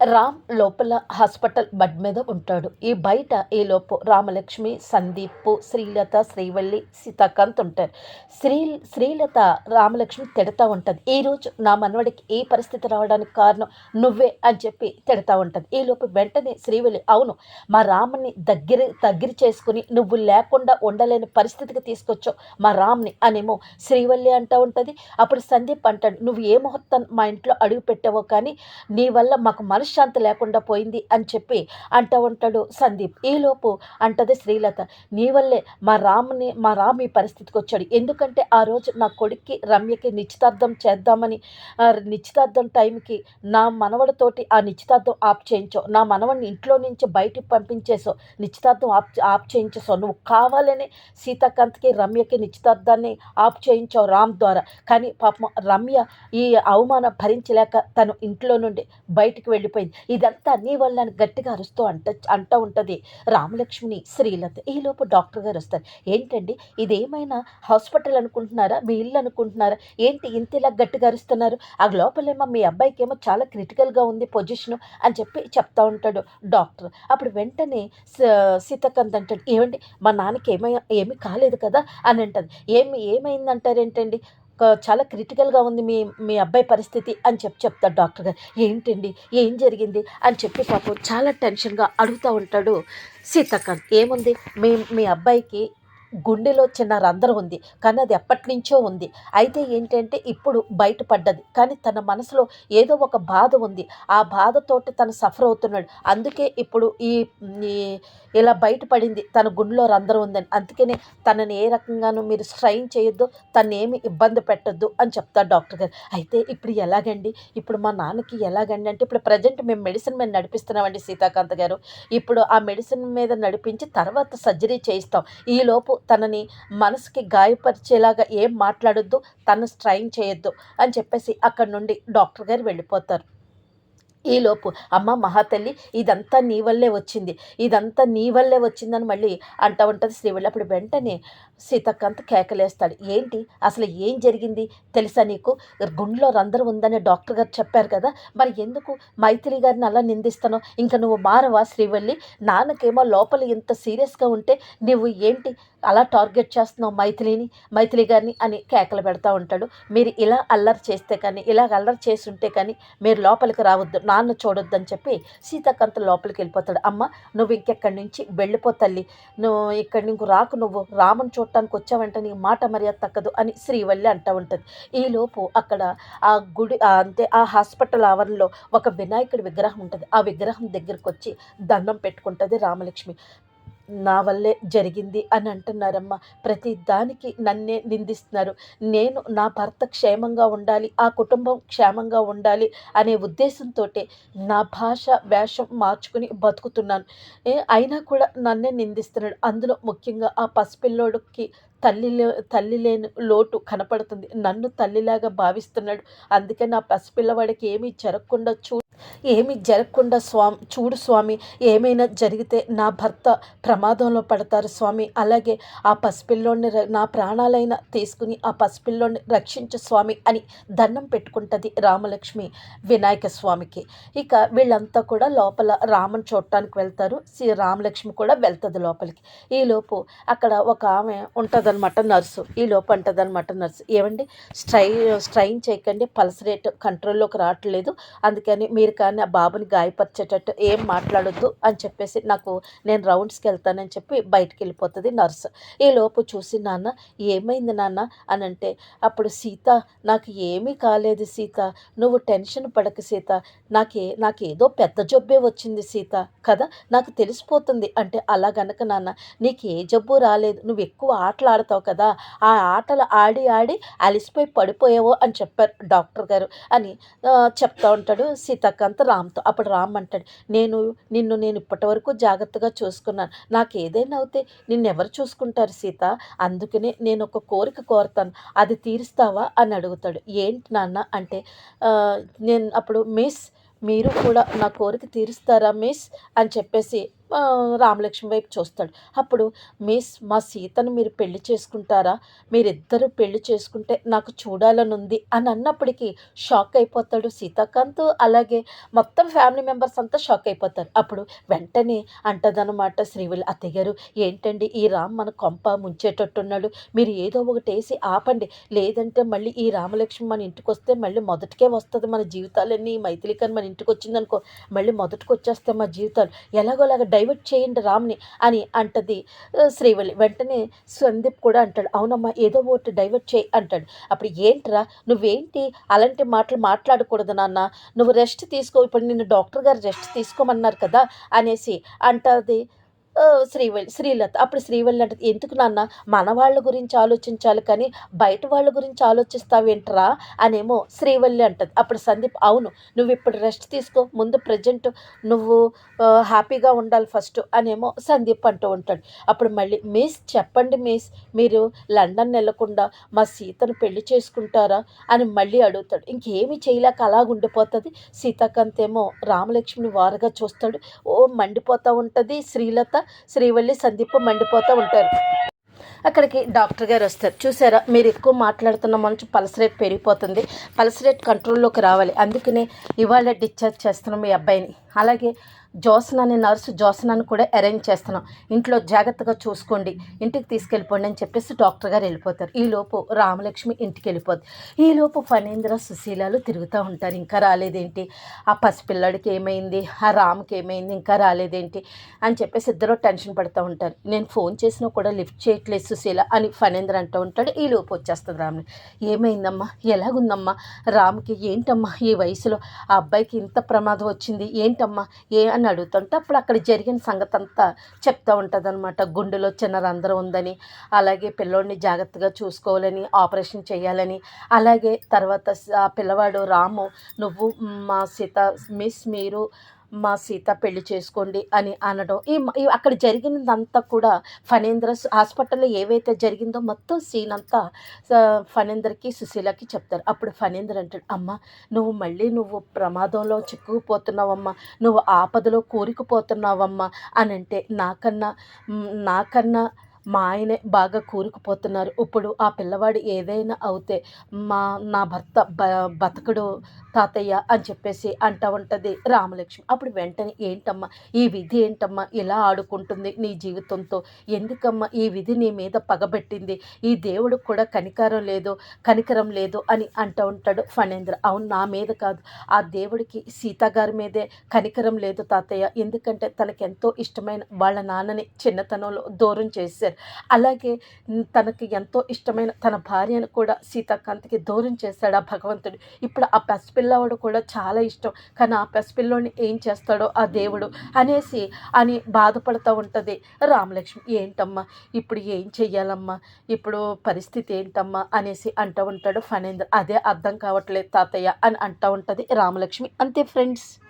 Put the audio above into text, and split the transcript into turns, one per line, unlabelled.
Ram లోపల hospital bed మీద ఉంటాడు. ఈ బయట ఈలోపు రామలక్ష్మి సందీప్ శ్రీలత శ్రీవల్లి సీతాకాంత్ ఉంటారు. శ్రీ శ్రీలత రామలక్ష్మి తిడతా ఉంటుంది. ఈరోజు నా మనవడికి ఏ పరిస్థితి రావడానికి కారణం నువ్వే అని చెప్పి తిడతా ఉంటుంది. ఈలోపు వెంటనే శ్రీవల్లి అవును మా రాముని దగ్గర దగ్గర చేసుకుని నువ్వు లేకుండా ఉండలేని పరిస్థితికి తీసుకొచ్చావు. మా రామ్ని అనేమో శ్రీవల్లి అంటూ ఉంటుంది. అప్పుడు సందీప్ అంటాడు నువ్వు ఏ ముహూర్తం మా ఇంట్లో అడుగు పెట్టావో కానీ నీ వల్ల మాకు మనశ్శాంతి లేకుండా పోయింది అని చెప్పి అంటూ ఉంటాడు సందీప్. ఈలోపు అంటది శ్రీలత నీ వల్లే మా రామ్ని మా రామ్ ఈ పరిస్థితికి వచ్చాడు. ఎందుకంటే ఆ రోజు నా కొడుక్కి రమ్యకి నిశ్చితార్థం చేద్దామని నిశ్చితార్థం టైంకి నా మనవడితోటి ఆ నిశ్చితార్థం ఆప్ చేయించో. నా మనవడిని ఇంట్లో నుంచి బయటికి పంపించేసో నిశ్చితార్థం ఆప్ ఆప్ చేయించేసో. నువ్వు కావాలని సీతాకాంత్కి రమ్యకి నిశ్చితార్థాన్ని ఆప్ చేయించావు రామ్ ద్వారా. కానీ పాపం రమ్య ఈ అవమానం భరించలేక తను ఇంట్లో నుండి బయటికి వెళ్ళిపోయింది ఇదంతా నీ వల్ల అని గట్టిగా అరుస్తూ అంట అంటూ ఉంటుంది రామలక్ష్మిని. శ్రీలత ఈలోపు డాక్టర్ గారు వస్తారు. ఏంటండి? ఇదేమైనా హాస్పిటల్ అనుకుంటున్నారా? మీ ఇల్లు అనుకుంటున్నారా? ఏంటి ఇంత ఇలా గట్టిగా అరుస్తున్నారు? ఆ లోపలేమో మీ అబ్బాయికి ఏమో చాలా క్రిటికల్గా ఉంది పొజిషను అని చెప్పి చెప్తా ఉంటాడు డాక్టర్. అప్పుడు వెంటనే స- సీతాకాంత్ అంటాడు ఏమండి మా నాన్నకి ఏమై ఏమీ కాలేదు కదా? అని అంటది. ఏమి ఏమైందంటారేంటండి ఏంటండి? చాలా క్రిటికల్గా ఉంది మీ మీ అబ్బాయి పరిస్థితి అని చెప్పి చెప్తాడు డాక్టర్ గారు. ఏంటండి? ఏం జరిగింది? అని చెప్పి పాపం చాలా టెన్షన్గా అడుగుతూ ఉంటాడు సీతక్క ఏముంది? మీ మీ అబ్బాయికి గుండెలో చిన్న రంధ్రం ఉంది కానీ అది ఎప్పటి నుంచో ఉంది. అయితే ఏంటంటే ఇప్పుడు బయటపడ్డది కానీ తన మనసులో ఏదో ఒక బాధ ఉంది. ఆ బాధతోటి తను సఫర్ అవుతున్నాడు. అందుకే ఇప్పుడు ఈ ఇలా బయటపడింది తన గుండెలో రంధ్రం ఉందని. అందుకనే తనని ఏ రకంగానూ మీరు స్ట్రైన్ చేయొద్దు తను ఏమి ఇబ్బంది పెట్టొద్దు అని చెప్తారు డాక్టర్ గారు. అయితే ఇప్పుడు ఎలాగండి? ఇప్పుడు మా నాన్నకి ఎలాగండి అంటే ఇప్పుడు ప్రజెంట్ మేము మెడిసిన్ మీద నడిపిస్తున్నామండి సీతాకాంత్ గారు. ఇప్పుడు ఆ మెడిసిన్ మీద నడిపించి తర్వాత సర్జరీ చేయిస్తాం. ఈలోపు తనని మనసుకి గాయపరిచేలాగా ఏం మాట్లాడొద్దు తను స్ట్రైన్ చేయొద్దు అని చెప్పేసి అక్కడి నుండి డాక్టర్ గారు వెళ్ళిపోతారు. ఈలోపు అమ్మ మహాతల్లి ఇదంతా నీ వల్లే వచ్చింది. ఇదంతా నీ వల్లే వచ్చిందని మళ్ళీ అంటూ ఉంటుంది శ్రీవల్లి. అప్పుడు వెంటనే సీతకాంత్ కేకలేస్తాడు. ఏంటి? అసలు ఏం జరిగింది? తెలుసా నీకు? గుండెలో రంధ్రం ఉందని డాక్టర్ గారు చెప్పారు కదా. మరి ఎందుకు మైత్రి గారిని అలా నిందిస్తాను ఇంకా నువ్వు మారవా శ్రీవల్లి? నాన్నకేమో లోపల ఇంత సీరియస్గా ఉంటే నువ్వు ఏంటి అలా టార్గెట్ చేస్తున్నావు మైథిలిని మైథిలి గారిని అని కేకలు పెడతా ఉంటాడు. మీరు ఇలా అల్లరి చేస్తే కానీ ఇలా అల్లరి చేసి ఉంటే కానీ మీరు లోపలికి రావద్దు నాన్న చూడొద్దు అని చెప్పి సీతాకాంత్ లోపలికి వెళ్ళిపోతాడు. అమ్మ నువ్వు ఇంకెక్కడి నుంచి వెళ్ళిపో తల్లి. నువ్వు ఇక్కడి నుంచి రాకు నువ్వు. రాముని చూడటానికి వచ్చావంటే నీ మాట మర్యాద తక్కదు అని శ్రీవల్లి అంటూ ఉంటుంది. ఈలోపు అక్కడ ఆ గుడి అంటే అంతే ఆ హాస్పిటల్ ఆవరణలో ఒక వినాయకుడి విగ్రహం ఉంటుంది. ఆ విగ్రహం దగ్గరికి వచ్చి దండం పెట్టుకుంటుంది రామలక్ష్మి. నా వల్లే జరిగింది అని అంటున్నారమ్మా. ప్రతి దానికి నన్నే నిందిస్తున్నారు. నేను నా భర్త క్షేమంగా ఉండాలి ఆ కుటుంబం క్షేమంగా ఉండాలి అనే ఉద్దేశంతో నా భాష వేషం మార్చుకుని బతుకుతున్నాను. ఏ, అయినా కూడా నన్నే నిందిస్తున్నాడు. అందులో ముఖ్యంగా ఆ పసిపిల్లోడికి తల్లి లే- తల్లి లేని లోటు కనపడుతుంది. నన్ను తల్లిలాగా భావిస్తున్నాడు. అందుకే నా పసిపిల్లవాడికి ఏమీ జరగకుండా చూ ఏమి జరగకుండా స్వామి చూడు స్వామి ఏమైనా జరిగితే నా భర్త ప్రమాదంలో పడతారు స్వామి. అలాగే ఆ పసిపిల్లోని నా ప్రాణాలైనా తీసుకుని ఆ పసిపిల్లోని రక్షించు స్వామి అని దండం పెట్టుకుంటుంది రామలక్ష్మి వినాయక స్వామికి. ఇక వీళ్ళంతా కూడా లోపల రామను చూడటానికి వెళ్తారు. శ్రీ రామలక్ష్మి కూడా వెళ్తుంది లోపలికి. ఈలోపు అక్కడ ఒక ఆమె ఉంటుందన్నమాట నర్సు. ఈ లోపు అంటుందన్నమాట నర్సు. ఏమండి? స్ట్రై స్ట్రైన్ చేయకండి. పల్స్ రేట్ కంట్రోల్లోకి రావట్లేదు. అందుకని మీరు మీరు కానీ ఆ బాబుని గాయపరిచేటట్టు ఏం మాట్లాడొద్దు అని చెప్పేసి నాకు నేను రౌండ్స్కి వెళ్తానని చెప్పి బయటికి వెళ్ళిపోతుంది నర్సు. ఈ లోపు చూసి నాన్న ఏమైంది నాన్న? అని అంటే అప్పుడు సీత నాకు ఏమీ కాలేదు సీత. నువ్వు టెన్షన్ పడక సీత. నాకే నాకేదో పెద్ద జబ్బే వచ్చింది సీత. కదా? నాకు తెలిసిపోతుంది. అంటే అలా గనక నాన్న నీకు ఏ జబ్బు రాలేదు. నువ్వు ఎక్కువ ఆటలు ఆడతావు కదా. ఆ ఆటలు ఆడి ఆడి అలిసిపోయి పడిపోయావో అని చెప్పారు డాక్టర్ గారు అని చెప్తా ఉంటాడు సీత. సీతాకాంత్ రామ్తో అప్పుడు రామ్ అంటాడు నేను నిన్ను నేను ఇప్పటి వరకు జాగ్రత్తగా చూసుకున్నాను. నాకు ఏదైనా అవుతే నిన్ను ఎవరు చూసుకుంటారు సీత? అందుకనే నేను ఒక కోరిక కోరుతాను. అది తీరుస్తావా? అని అడుగుతాడు. ఏంటి నాన్న? అంటే నేను అప్పుడు మిస్ మీరు కూడా నా కోరిక తీరుస్తారా మిస్? అని చెప్పేసి రామలక్ష్మి వైపు చూస్తాడు. అప్పుడు మిస్ మా సీతను మీరు పెళ్ళి చేసుకుంటారా? మీరిద్దరూ పెళ్ళి చేసుకుంటే నాకు చూడాలని ఉంది అని అన్నప్పటికీ షాక్ అయిపోతాడు సీతాకాంత్. అలాగే మొత్తం ఫ్యామిలీ మెంబర్స్ అంతా షాక్ అయిపోతారు. అప్పుడు వెంటనే అంటదనమాట శ్రీవల్లి అత్తయ్య గారు ఏంటండి ఈ రామ్ మన కొంప ముంచేటట్టున్నాడు. మీరు ఏదో ఒకటి వేసి ఆపండి. లేదంటే మళ్ళీ ఈ రామలక్ష్మి మన ఇంటికి వస్తే మళ్ళీ మొదటికే వస్తుంది మన జీవితాలన్నీ. ఈ మైథిలికని మన ఇంటికి వచ్చిందనుకో మళ్ళీ మొదటికి వచ్చేస్తే మా జీవితాలు. ఎలాగోలాగా డైవర్ట్ చేయండి రామ్ని అని అంటది. శ్రీవల్లి. వెంటనే సందీప్ కూడా అంటాడు అవునమ్మా ఏదో ఒకటి డైవర్ట్ చేయి అంటాడు. అప్పుడు ఏంట్రా నువ్వేంటి అలాంటి మాటలు మాట్లాడకూడదు నాన్న. నువ్వు రెస్ట్ తీసుకో ఇప్పుడు నిన్ను డాక్టర్ గారు రెస్ట్ తీసుకోమన్నారు కదా అనేసి అంటది. శ్రీవల్లి శ్రీలత అప్పుడు శ్రీవల్లి అంటే ఎందుకు నాన్న? మన వాళ్ళ గురించి ఆలోచించాలి కానీ బయట వాళ్ళ గురించి ఆలోచిస్తావేంట్రా? అనేమో శ్రీవల్లి అంటది అప్పుడు సందీప్ అవును నువ్వు ఇప్పుడు రెస్ట్ తీసుకో ముందు ప్రజెంట్ నువ్వు హ్యాపీగా ఉండాలి ఫస్ట్ అనేమో సందీప్ అంటూ ఉంటాడు. అప్పుడు మళ్ళీ మిస్ చెప్పండి మిస్ మీరు లండన్ వెళ్ళకుండా మా సీతను పెళ్ళి చేసుకుంటారా? అని మళ్ళీ అడుగుతాడు. ఇంకేమి చేయలేక అలాగ ఉండిపోతుంది? సీతాకాంత్ ఏమో రామలక్ష్మిని వారుగా చూస్తాడు. ఓ మండిపోతూ ఉంటుంది శ్రీలత శ్రీవల్లి సందీప్ మండిపోతూ ఉంటారు. అక్కడికి డాక్టర్ గారు వస్తారు. చూసారా మీరు ఎక్కువ మాట్లాడుతున్న మంచి పల్స్ రేట్ పెరిగిపోతుంది. పల్స్ రేట్ కంట్రోల్లోకి రావాలి. అందుకనే ఇవాళ డిశ్చార్జ్ చేస్తున్నాం మీ అబ్బాయిని. అలాగే జోసన్ అనే నర్సు జోసనను కూడా అరేంజ్ చేస్తున్నాం. ఇంట్లో జాగ్రత్తగా చూసుకోండి. ఇంటికి తీసుకెళ్ళిపోండి అని చెప్పేసి డాక్టర్ గారు వెళ్ళిపోతారు. ఈలోపు రామలక్ష్మి ఇంటికి వెళ్ళిపోద్ది. ఈలోపు ఫణేంద్ర సుశీలాలు తిరుగుతూ ఉంటారు. ఇంకా రాలేదేంటి? ఆ పసిపిల్లడికి ఏమైంది? ఆ రామ్కి ఏమైంది? ఇంకా రాలేదేంటి? అని చెప్పేసి ఇద్దరు టెన్షన్ పడుతూ ఉంటారు. నేను ఫోన్ చేసినా కూడా లిఫ్ట్ చేయట్లేదు సుశీల అని ఫణేంద్ర అంటూ ఉంటాడు. ఈ లోపు వచ్చేస్తుంది రామ్ని. ఏమైందమ్మా? ఎలాగుందమ్మా? రామ్కి ఏంటమ్మా ఈ వయసులో? ఆ అబ్బాయికి ఇంత ప్రమాదం వచ్చింది. ఏంటమ్మా? ఏ అని అడుగుతుంటే అప్పుడు అక్కడ జరిగిన సంగతి అంతా చెప్తూ ఉంటుంది అనమాట గుండెలో చిన్న రంధ్రం ఉందని అలాగే పిల్లోడిని జాగ్రత్తగా చూసుకోవాలని ఆపరేషన్ చేయాలని అలాగే తర్వాత ఆ పిల్లవాడు రాము నువ్వు మా సీత మిస్ మీరు మా సీత పెళ్ళి చేసుకోండి అని అనడం. ఈ అక్కడ జరిగినదంతా కూడా ఫణేంద్ర హాస్పిటల్లో ఏవైతే జరిగిందో మొత్తం సీన్ అంతా ఫణేంద్రకి సుశీలకి చెప్తారు. అప్పుడు ఫణేంద్ర అంటాడు అమ్మ నువ్వు మళ్ళీ నువ్వు ప్రమాదంలో చిక్కుకుపోతున్నావమ్మా. నువ్వు ఆపదలో కోరికపోతున్నావమ్మా. అని అంటే నాకన్నా నాకన్నా మా ఆయనే బాగా కూరుకుపోతున్నారు. ఇప్పుడు ఆ పిల్లవాడు ఏదైనా అవుతే మా నా భర్త బ బతకడు తాతయ్య అని చెప్పేసి అంటా ఉంటుంది రామలక్ష్మి. అప్పుడు వెంటనే ఏంటమ్మా ఈ విధి ఏంటమ్మా ఇలా ఆడుకుంటుంది నీ జీవితంతో. ఎందుకమ్మా ఈ విధి నీ మీద పగబెట్టింది? ఈ దేవుడు కూడా కనికరం లేదు కనికరం లేదు అని అంటూ ఉంటాడు ఫణేంద్ర. అవును నా మీద కాదు. ఆ దేవుడికి సీత గారి మీదే కనికరం లేదు తాతయ్య. ఎందుకంటే తనకెంతో ఇష్టమైన వాళ్ళ నాన్నని చిన్నతనంలో దూరం చేశారు అలాగే తనకి ఎంతో ఇష్టమైన తన భార్యను కూడా సీతాకాంత్కి దూరం చేశాడు ఆ భగవంతుడు. ఇప్పుడు ఆ పసిపిల్లవాడు కూడా చాలా ఇష్టం. కానీ ఆ పసిపిల్లోని ఏం చేస్తాడో ఆ దేవుడు అనేసి అని బాధపడుతూ ఉంటుంది. రామలక్ష్మి ఏంటమ్మా? ఇప్పుడు ఏం చెయ్యాలమ్మా? ఇప్పుడు పరిస్థితి ఏంటమ్మా? అనేసి అంటూ ఉంటాడు ఫణేంద్ర. అదే అర్థం కావట్లేదు తాతయ్య అని అంటూ ఉంటుంది రామలక్ష్మి. అంతే ఫ్రెండ్స్.